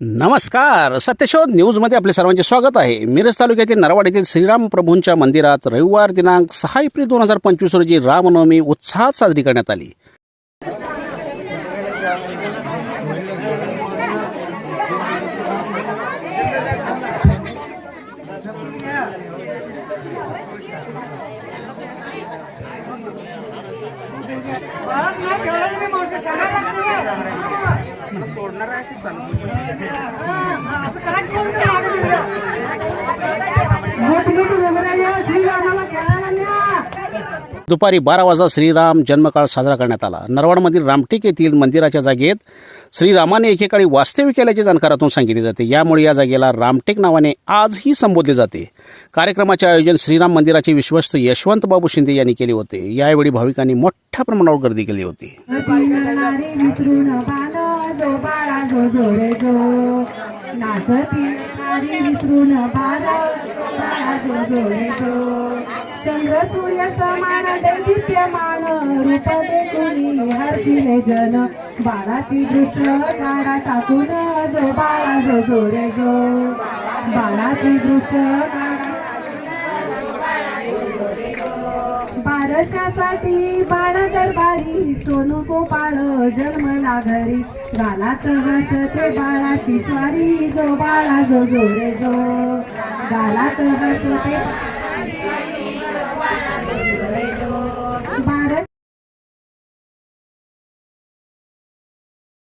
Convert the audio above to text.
नमस्कार. सत्यशोध न्यूजमध्ये आपले सर्वांचे स्वागत आहे. मिरज तालुक्यातील नरवाड येथील श्रीराम प्रभूंच्या मंदिरात रविवार दिनांक सहा एप्रिल दोन हजार पंचवीस रोजी रामनवमी उत्साहात साजरी करण्यात आली. खेळायला न्या. दुपारी बारा वाजता श्रीराम जन्मकाळ साजरा करण्यात आला. नरवाडमधील रामटेक येथील मंदिराच्या जागेत श्रीरामाने एकेकाळी वास्तव्य केल्याचे जाणकारातून सांगितले जाते. यामुळे या जागेला रामटेक नावाने आजही संबोधले जाते. कार्यक्रमाचे आयोजन श्रीराम मंदिराचे विश्वस्त यशवंत बाबू शिंदे यांनी केले होते. यावेळी भाविकांनी मोठ्या प्रमाणावर गर्दी केली होती नारी विसरून बाण जो बाळा जो जोरे जो नाचती नारी विसरून बाळा बाळा जो जोरे जो चंद्र सूर्य समान दैदिप्यमान रूप देखुनी हरशिले जन. बाळाची दृष्ट काढा टाकून जो बाळा जो जोरे जो बाळाची दृष्ट काढा बारशासाठी बाळ दरबारी सोनू गोपाळ जन्मला घरी गालात बसते बाळाची स्वारी जो बाळा जो जो रे जो. गालात हसते